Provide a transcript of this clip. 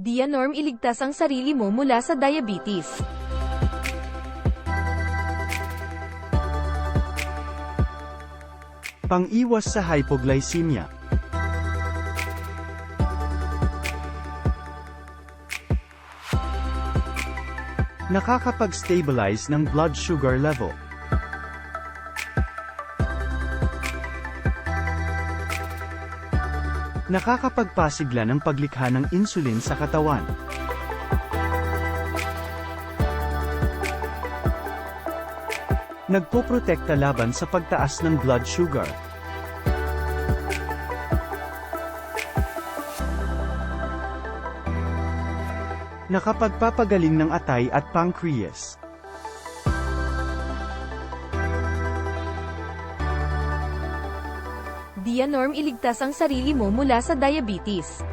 Dianorm iligtas ang sarili mo mula sa diabetes. Pang-iwas sa hypoglycemia. Nakakapag-stabilize ng blood sugar level. Nakakapagpasigla ng paglikha ng insulin sa katawan. Nagpoprotekta laban sa pagtaas ng blood sugar. Nakapagpapagaling ng atay at pancreas. Dianorm iligtas ang sarili mo mula sa diabetes.